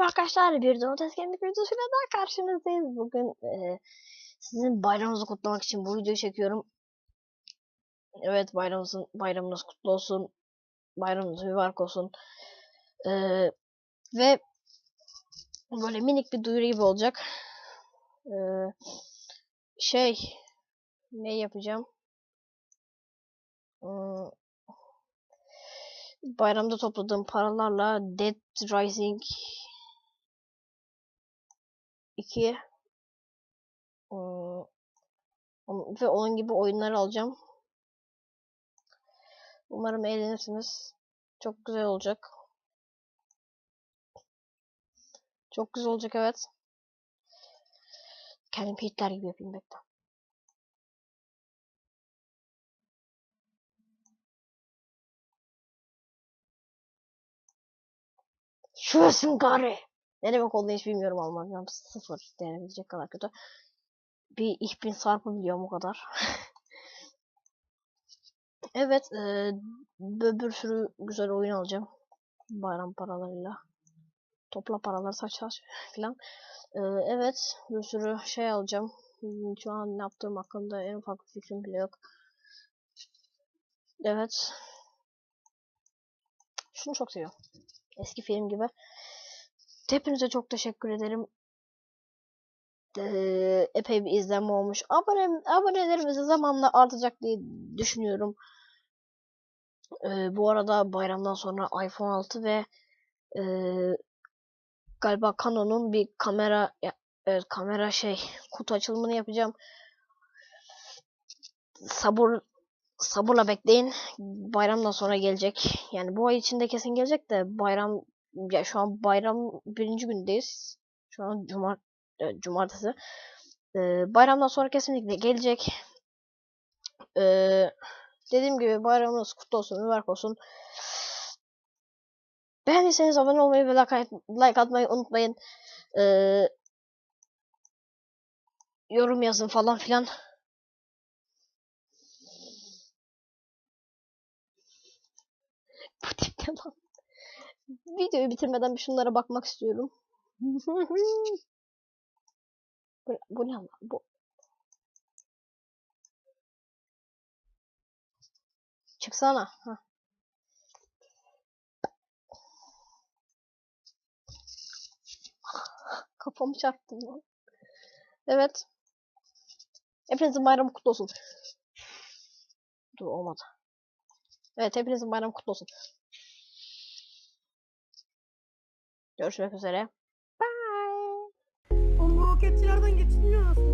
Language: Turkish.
arkadaşlar bir domates kemik videosuyla daha karşınızdayız. Bugün e, sizin bayramınızı kutlamak için bu videoyu çekiyorum. Evet bayramınızın bayramınız kutlu olsun. Bayramınız mübarek olsun. E, ve böyle minik bir duyuru gibi olacak. E, şey ne yapacağım? Hmm, bayramda topladığım paralarla Dead Rising 2 ıı, ve onun gibi oyunları alacağım. Umarım eğlenirsiniz. Çok güzel olacak. Çok güzel olacak evet. Kendim Hitler gibi yapayım bekle. Şurasın gari. Ne demek olduğunu hiç bilmiyorum Almancam. Sıfır denebilecek kadar kötü. Bir ihbin sarpı biliyorum o kadar. evet. E, bir sürü güzel oyun alacağım. Bayram paralarıyla. Topla paraları saç saç filan. E, evet. Bir sürü şey alacağım. Şu an ne yaptığım hakkında en ufak bir fikrim bile yok. Evet. Şunu çok seviyorum. Eski film gibi. Hepinize çok teşekkür ederim. Ee, epey bir izlenme olmuş. Abone, abonelerimiz zamanla artacak diye düşünüyorum. Ee, bu arada bayramdan sonra iPhone 6 ve e, galiba Canon'un bir kamera e, kamera şey kutu açılımını yapacağım. Sabır sabırla bekleyin. Bayramdan sonra gelecek. Yani bu ay içinde kesin gelecek de bayram ya şu an bayram birinci gündeyiz. Şu an cumart e, cumartesi. E, bayramdan sonra kesinlikle gelecek. E, dediğim gibi bayramınız kutlu olsun, mübarek olsun. Beğendiyseniz abone olmayı ve like, atmayı unutmayın. E, yorum yazın falan filan. Bu tip ne lan? Videoyu bitirmeden bir şunlara bakmak istiyorum. bu, bu ne lan? Bu. Çıksana. Heh. Kafamı çarptım lan. Evet. Hepinizin bayramı kutlu olsun. Dur olmadı. Evet hepinizin bayramı kutlu olsun. Görüşmek üzere. Bye. Oğlum roketçilerden geçilmiyor.